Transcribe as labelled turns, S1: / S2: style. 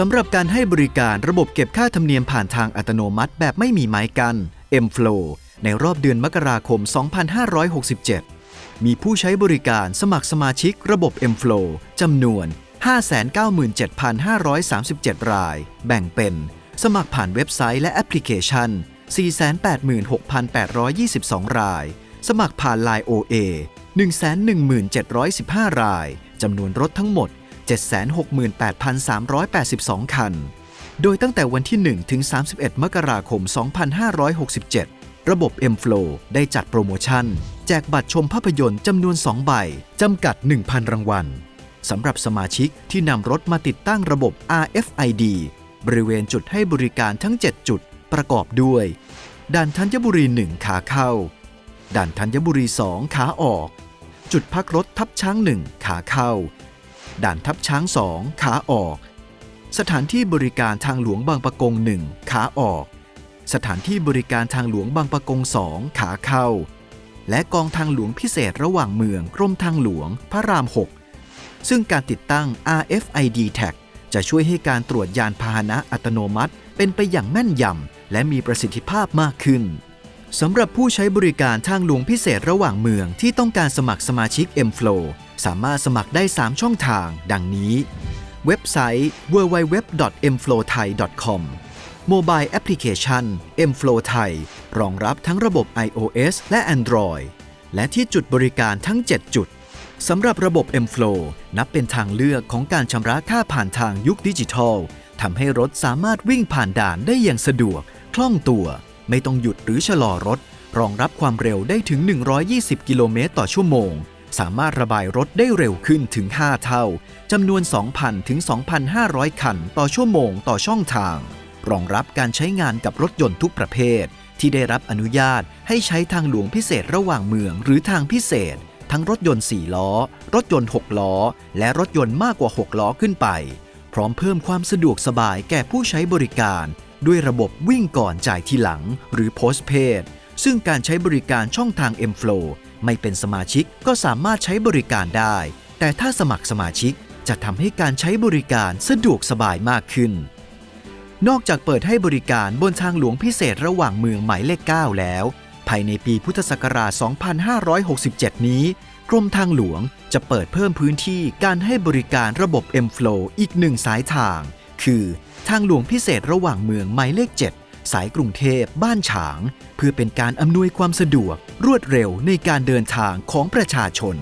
S1: สำหรับการให้บริการระบบเก็บค่าธรรมเนียมผ่านทางอัตโนมัติแบบไม่มีไม้กัน M-Flow ในรอบเดือนมกราคม 2567 มีผู้ใช้บริการสมัครสมาชิกระบบ M-Flow จำนวน 597,537 ราย แบ่งเป็น สมัครผ่านเว็บไซต์และแอปพลิเคชัน 486,822 ราย สมัครผ่าน Line OA 117,715 ราย จำนวนรถทั้งหมด 768,382 คัน โดยตั้งแต่วันที่ 1 ถึง 31 มกราคม 2567 ระบบ M-Flow ได้จัดโปรโมชั่น แจกบัตรชมภาพยนตร์จำนวน 2 ใบ จำกัด 1,000 รางวัลสำหรับสมาชิกที่นำรถมาติดตั้งระบบ RFID บริเวณจุดให้บริการทั้ง 7 จุดประกอบด้วย ด่านธัญบุรี 1 ขาเข้า ด่านธัญบุรี 2 ขาออก จุดพักรถทับช้าง 1 ขาเข้า ด่านทับช้าง2ขาออก สถานที่บริการทางหลวงบางปะกง1ขาออก สถานที่บริการทางหลวงบางปะกง2ขาเข้า และกองทางหลวงพิเศษระหว่างเมืองกรมทางหลวงพระราม 6 ซึ่งการติดตั้ง RFID Tag จะช่วยให้การตรวจยานพาหนะอัตโนมัติ เป็นไปอย่างแม่นยำและมีประสิทธิภาพมากขึ้น สำหรับผู้ใช้บริการทางหลวงพิเศษระหว่างเมืองที่ต้องการสมัครสมาชิก M-Flow สามารถสมัครได้ 3 ช่องทาง ดังนี้ เว็บไซต์ www.mflowthai.com โมบายแอปพลิเคชัน M-Flow Thai รองรับทั้งระบบ iOS และ Android และที่จุดบริการทั้ง 7 จุดสำหรับระบบ M-Flow นับเป็นทางเลือกของการชำระค่าผ่านทางยุคดิจิทัลทำให้รถสามารถวิ่งผ่านด่านได้อย่างสะดวก คล่องตัว ไม่ต้องหยุดหรือชะลอรถ รองรับความเร็วได้ถึง 120 กิโลเมตรต่อชั่วโมง สามารถระบายรถได้เร็วขึ้นถึง 5 เท่า จำนวน 2,000 ถึง 2,500 คันต่อชั่วโมงต่อช่องทาง รองรับการใช้งานกับรถยนต์ทุกประเภท ที่ได้รับอนุญาตให้ใช้ทางหลวงพิเศษระหว่างเมืองหรือทางพิเศษ ทั้งรถยนต์ 4 ล้อ รถยนต์ 6 ล้อ และรถยนต์มากกว่า 6 ล้อขึ้นไป พร้อมเพิ่มความสะดวกสบายแก่ผู้ใช้บริการ ด้วยระบบวิ่งก่อนจ่ายทีหลังหรือ postpaid ซึ่งการใช้บริการช่องทาง M-Flow ไม่เป็นสมาชิกก็สามารถใช้บริการได้ แต่ถ้าสมัครสมาชิกจะทำให้การใช้บริการสะดวกสบายมากขึ้น นอกจากเปิดให้บริการบนทางหลวงพิเศษระหว่างเมืองหมายเลข 9 แล้ว ภายในปีพุทธศักราช 2567 นี้ กรมทางหลวงจะเปิดเพิ่มพื้นที่การให้บริการระบบ M-Flow อีกหนึ่งสายทาง คือทางหลวงพิเศษระหว่างเมืองหมายเลข 7 สายกรุงเทพบ้านฉาง เพื่อเป็นการอำนวยความสะดวกรวดเร็วในการเดินทางของประชาชน